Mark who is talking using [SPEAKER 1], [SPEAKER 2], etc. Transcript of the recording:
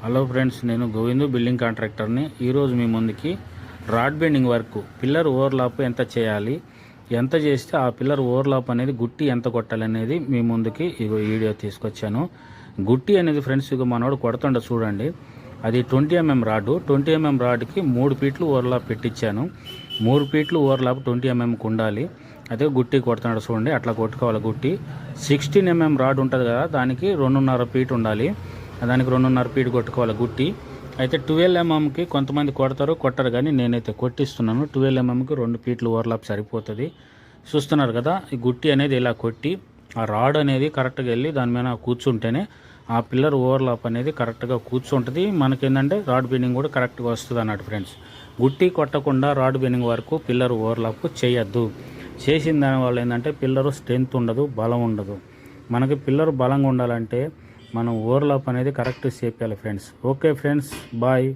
[SPEAKER 1] Hello friends నేను Govindu building కాంట్రాక్టర్ని. ఈరోజు మీ ముందుకి rod bending work pillar overlap ఎంత చేయాలి ఎంత చేస్తే ఆ పిల్లర్ ఓవర్లాప్ అనేది గుట్టి ఎంత కొట్టాలి అనేది మీ ముందుకి ఇగో వీడియో తీసుకొచ్చాను. గుట్టి అనేది ఫ్రెండ్స్ ఇక మనోడు కొడుతుండ చూడండి. అది ట్వంటీ mm ఎంఎం రాడ్. ట్వంటీ mm ఎంఎం రాడ్కి మూడు ఫీట్లు ఓవర్లాప్ పెట్టించాను మూడు ఫీట్లు ఓవర్లాప్ ట్వంటీ mm ఎంఎంకి ఉండాలి. అదే గుట్టి కొడుతున్నాడు చూడండి అట్లా కొట్టుకోవాలి గుట్టి. సిక్స్టీన్ ఎంఎం రాడ్ ఉంటుంది కదా దానికి రెండున్నర ఫీట్ ఉండాలి. దానికి రెండున్నర పీడి కొట్టుకోవాలి గుట్టి. అయితే ట్వెల్వ్ ఎంఎంకి కొంతమంది కొడతారు కొట్టరు కానీ నేనైతే కొట్టిస్తున్నాను. ట్వెల్వ్ ఎంఎంకి రెండు పీట్లు ఓవర్లాప్ సరిపోతుంది. చూస్తున్నారు కదా ఈ గుట్టి అనేది ఇలా కొట్టి ఆ రాడ్ అనేది కరెక్ట్గా వెళ్ళి దాని మీద కూర్చుంటేనే ఆ పిల్లర్ ఓవర్లాప్ అనేది కరెక్ట్గా కూర్చుంటుంది. మనకేంటంటే రాడ్ బెండింగ్ కూడా కరెక్ట్గా వస్తుంది అన్నట్టు ఫ్రెండ్స్. గుట్టి కొట్టకుండా రాడ్ బెండింగ్ వరకు పిల్లర్ ఓవర్లాప్ చేయొద్దు. చేసిన దాని వల్ల ఏంటంటే పిల్లరు స్ట్రెంత్ ఉండదు బలం ఉండదు. మనకి పిల్లర్ బలంగా ఉండాలంటే మనం ఓవర్లాప్ అనేది కరెక్ట్ చేయాలి ఫ్రెండ్స్ ఓకే ఫ్రెండ్స్ బాయ్